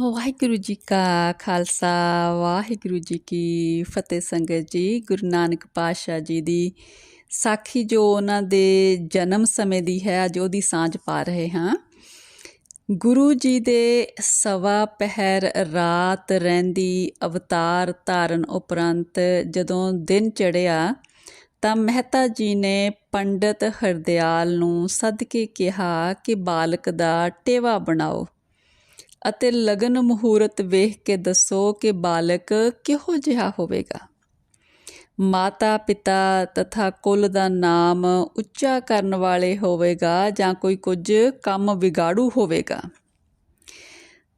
ਵਾਹਿਗੁਰੂ ਜੀ ਕਾ ਖਾਲਸਾ, ਵਾਹਿਗੁਰੂ ਜੀ ਕੀ ਫਤਿਹ ਸੰਗਤ ਜੀ, ਗੁਰੂ ਨਾਨਕ ਪਾਤਸ਼ਾਹ ਜੀ ਦੀ ਸਾਖੀ ਜੋ ਉਹਨਾਂ ਦੇ ਜਨਮ ਸਮੇਂ ਦੀ ਹੈ, ਅੱਜ ਉਹਦੀ ਸਾਂਝ ਪਾ ਰਹੇ ਹਾਂ। ਗੁਰੂ ਜੀ ਦੇ ਸਵਾ ਪਹਿਰ ਰਾਤ ਰਹਿੰਦੀ ਅਵਤਾਰ ਧਾਰਨ ਉਪਰੰਤ ਜਦੋਂ ਦਿਨ ਚੜਿਆ ਤਾਂ ਮਹਿਤਾ ਜੀ ਨੇ ਪੰਡਤ ਹਰਦਿਆਲ ਨੂੰ ਸੱਦ ਕੇ ਕਿਹਾ ਕਿ ਬਾਲਕ ਦਾ ਟੇਵਾ ਬਣਾਓ। ਅਤੇ ਲਗਨ ਮਹੂਰਤ ਵੇਖ ਕੇ ਦੱਸੋ ਕਿ ਬਾਲਕ ਕਿਹੋ ਜਿਹਾ ਹੋਵੇਗਾ। ਮਾਤਾ ਪਿਤਾ ਤਥਾ ਕੁੱਲ ਦਾ ਨਾਮ ਉੱਚਾ ਕਰਨ ਵਾਲੇ ਹੋਵੇਗਾ ਜਾਂ ਕੋਈ ਕੁਝ ਕੰਮ ਵਿਗਾੜੂ ਹੋਵੇਗਾ।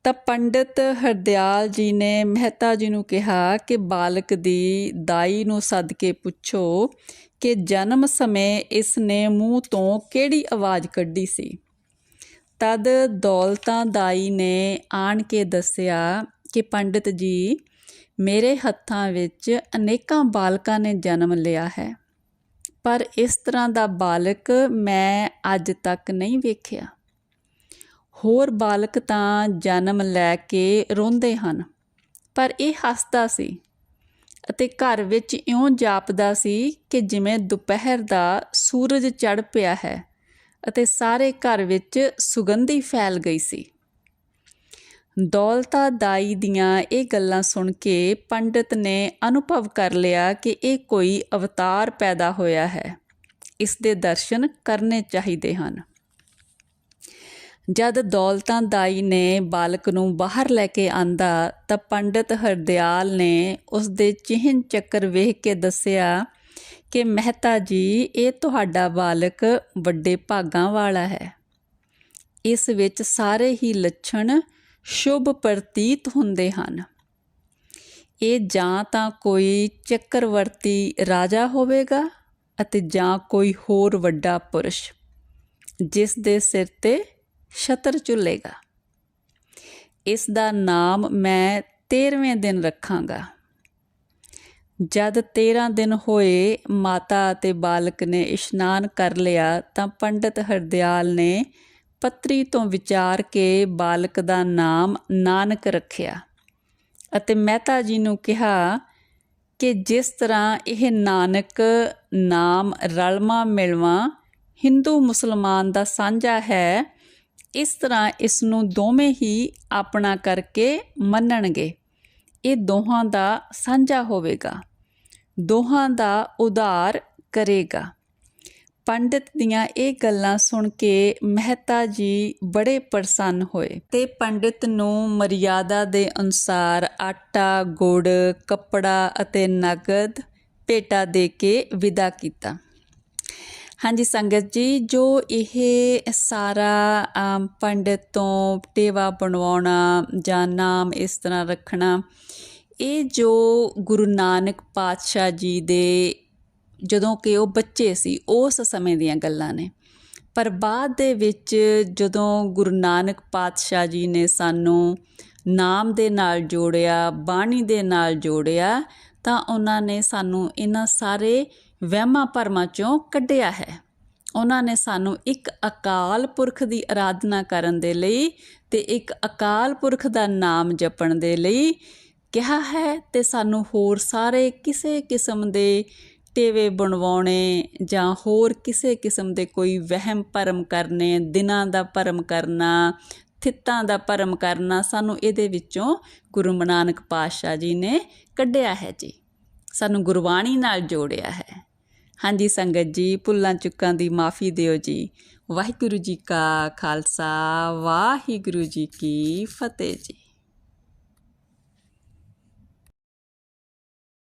ਤਾਂ ਪੰਡਿਤ ਹਰਦਿਆਲ ਜੀ ਨੇ ਮਹਿਤਾ ਜੀ ਨੂੰ ਕਿਹਾ ਕਿ ਬਾਲਕ ਦੀ ਦਾਈ ਨੂੰ ਸੱਦ ਕੇ ਪੁੱਛੋ ਕਿ ਜਨਮ ਸਮੇਂ ਇਸ ਨੇ ਮੂੰਹ ਤੋਂ ਕਿਹੜੀ ਆਵਾਜ਼ ਕੱਢੀ ਸੀ। ਤਦ ਦੌਲਤਾਂ ਦਾਈ ਨੇ ਆਣ ਕੇ ਦੱਸਿਆ ਕਿ ਪੰਡਿਤ ਜੀ, ਮੇਰੇ ਹੱਥਾਂ ਵਿੱਚ ਅਨੇਕਾਂ ਬਾਲਕਾਂ ਨੇ ਜਨਮ ਲਿਆ ਹੈ। ਪਰ ਇਸ ਤਰ੍ਹਾਂ ਦਾ ਬਾਲਕ ਮੈਂ ਅੱਜ ਤੱਕ ਨਹੀਂ ਵੇਖਿਆ। ਹੋਰ ਬਾਲਕ ਤਾਂ ਜਨਮ ਲੈ ਕੇ ਰੋਂਦੇ ਹਨ, ਪਰ ਇਹ ਹੱਸਦਾ ਸੀ ਅਤੇ ਘਰ ਵਿੱਚ ਇਉਂ ਜਾਪਦਾ ਸੀ ਕਿ ਜਿਵੇਂ ਦੁਪਹਿਰ ਦਾ ਸੂਰਜ ਚੜ ਪਿਆ ਹੈ। ਅਤੇ ਸਾਰੇ ਘਰ ਵਿੱਚ ਸੁਗੰਧੀ ਫੈਲ ਗਈ ਸੀ। ਦੌਲਤਾ ਦਾਈ ਦੀਆਂ ਇਹ ਗੱਲਾਂ ਸੁਣ ਕੇ ਪੰਡਿਤ ਨੇ ਅਨੁਭਵ ਕਰ ਲਿਆ ਕਿ ਇਹ ਕੋਈ ਅਵਤਾਰ ਪੈਦਾ ਹੋਇਆ ਹੈ। ਇਸ ਦੇ ਦਰਸ਼ਨ ਕਰਨੇ ਚਾਹੀਦੇ ਹਨ। ਜਦ ਦੌਲਤਾਂ ਦਾਈ ਨੇ ਬਾਲਕ ਨੂੰ ਬਾਹਰ ਲੈ ਕੇ ਆਂਦਾ ਤਾਂ ਪੰਡਿਤ ਹਰਦਿਆਲ ਨੇ ਉਸ ਦੇ ਚਿਹਨ ਚੱਕਰ ਵੇਖ ਕੇ ਦੱਸਿਆ ਕਿ ਮਹਿਤਾ ਜੀ, ਇਹ ਤੁਹਾਡਾ ਬਾਲਕ ਵੱਡੇ ਭਾਗਾਂ ਵਾਲਾ ਹੈ। ਇਸ ਵਿੱਚ ਸਾਰੇ ਹੀ ਲੱਛਣ ਸ਼ੁਭ ਪ੍ਰਤੀਤ ਹੁੰਦੇ ਹਨ। ਇਹ ਜਾਂ ਤਾਂ ਕੋਈ ਚੱਕਰਵਰਤੀ ਰਾਜਾ ਹੋਵੇਗਾ ਅਤੇ ਜਾਂ ਕੋਈ ਹੋਰ ਵੱਡਾ ਪੁਰਸ਼, ਜਿਸ ਦੇ ਸਿਰ ਤੇ ਛਤਰ ਝੁੱਲੇਗਾ। ਇਸ ਦਾ ਨਾਮ ਮੈਂ 13ਵੇਂ ਦਿਨ ਰੱਖਾਂਗਾ। ਜਦ 13 ਦਿਨ ਹੋਏ ਮਾਤਾ ਅਤੇ ਬਾਲਕ ਨੇ ਇਸ਼ਨਾਨ ਕਰ ਲਿਆ ਤਾਂ ਪੰਡਿਤ ਹਰਦਿਆਲ ਨੇ ਪੱਤਰੀ ਤੋਂ ਵਿਚਾਰ ਕੇ ਬਾਲਕ ਦਾ ਨਾਮ ਨਾਨਕ ਰੱਖਿਆ ਅਤੇ ਮਹਿਤਾ ਜੀ ਨੂੰ ਕਿਹਾ ਕਿ ਜਿਸ ਤਰ੍ਹਾਂ ਇਹ ਨਾਨਕ ਨਾਮ ਰਲਮਾ ਮਿਲਵਾ ਹਿੰਦੂ ਮੁਸਲਮਾਨ ਦਾ ਸਾਂਝਾ ਹੈ, ਇਸ ਤਰ੍ਹਾਂ ਇਸ ਨੂੰ ਦੋਵੇਂ ਹੀ ਆਪਣਾ ਕਰਕੇ ਮੰਨਣਗੇ। ਇਹ ਦੋਹਾਂ ਦਾ ਸਾਂਝਾ ਹੋਵੇਗਾ। ਦੋਹਾਂ ਦਾ ਉਧਾਰ ਕਰੇਗਾ। ਪੰਡਿਤ ਦੀਆਂ ਇਹ ਗੱਲਾਂ ਸੁਣ ਕੇ ਮਹਿਤਾ ਜੀ ਬੜੇ ਪ੍ਰਸੰਨ ਹੋਏ ਤੇ ਪੰਡਿਤ ਨੂੰ ਮਰਿਆਦਾ ਦੇ ਅਨੁਸਾਰ ਆਟਾ, ਗੁੜ, ਕੱਪੜਾ ਅਤੇ ਨਗਦ ਭੇਟਾ ਦੇ ਕੇ ਵਿਦਾ ਕੀਤਾ। ਹਾਂਜੀ ਸੰਗਤ ਜੀ, ਜੋ ਇਹ ਸਾਰਾ ਪੰਡਿਤ ਤੋਂ ਟੇਵਾ ਬਣਵਾਉਣਾ ਜਾਂ ਨਾਮ ਇਸ ਤਰ੍ਹਾਂ ਰੱਖਣਾ ਇਹ ਜੋ ਗੁਰੂ ਨਾਨਕ ਪਾਤਸ਼ਾਹ ਜੀ ਦੇ ਜਦੋਂ ਕਿ ਉਹ ਬੱਚੇ ਸੀ, ਉਸ ਸਮੇਂ ਦੀਆਂ ਗੱਲਾਂ ਨੇ। ਪਰ ਬਾਅਦ ਦੇ ਵਿੱਚ ਜਦੋਂ ਗੁਰੂ ਨਾਨਕ ਪਾਤਸ਼ਾਹ ਜੀ ਨੇ ਸਾਨੂੰ ਨਾਮ ਦੇ ਨਾਲ ਜੋੜਿਆ, ਬਾਣੀ ਦੇ ਨਾਲ ਜੋੜਿਆ, ਤਾਂ ਉਹਨਾਂ ਨੇ ਸਾਨੂੰ ਇਹਨਾਂ ਸਾਰੇ ਵਹਿਮਾਂ ਭਰਮਾਂ ਚੋਂ ਕੱਢਿਆ ਹੈ। ਉਹਨਾਂ ਨੇ ਸਾਨੂੰ ਇੱਕ ਅਕਾਲ ਪੁਰਖ ਦੀ ਆਰਾਧਨਾ ਕਰਨ ਦੇ ਲਈ ਤੇ ਇੱਕ ਅਕਾਲ ਪੁਰਖ ਦਾ ਨਾਮ ਜਪਣ ਦੇ ਲਈ ਕਿਹਾ ਹੈ ਤੇ ਸਾਨੂੰ ਹੋਰ ਸਾਰੇ ਕਿਸੇ ਕਿਸਮ ਦੇ ਟੇਵੇ ਬਣਵਾਉਣੇ ਜਾਂ ਹੋਰ ਕਿਸੇ ਕਿਸਮ ਦੇ ਕੋਈ ਵਹਿਮ ਭਰਮ ਕਰਨੇ, ਦਿਨਾਂ ਦਾ ਭਰਮ ਕਰਨਾ, ਥਿੱਤਾਂ ਦਾ ਭਰਮ ਕਰਨਾ ਸਾਨੂੰ ਇਹਦੇ ਵਿੱਚੋਂ ਗੁਰੂ ਨਾਨਕ ਪਾਤਸ਼ਾਹ ਜੀ ਨੇ ਕੱਢਿਆ ਹੈ ਜੀ। ਸਾਨੂੰ ਗੁਰਬਾਣੀ ਨਾਲ ਜੋੜਿਆ ਹੈ। ਹਾਂਜੀ ਸੰਗਤ ਜੀ, ਭੁੱਲਾਂ ਚੁੱਕਾਂ ਦੀ ਮਾਫੀ ਦਿਓ ਜੀ। ਵਾਹਿਗੁਰੂ ਜੀ ਕਾ ਖਾਲਸਾ, ਵਾਹਿਗੁਰੂ ਜੀ ਕੀ ਫਤਿਹ ਜੀ।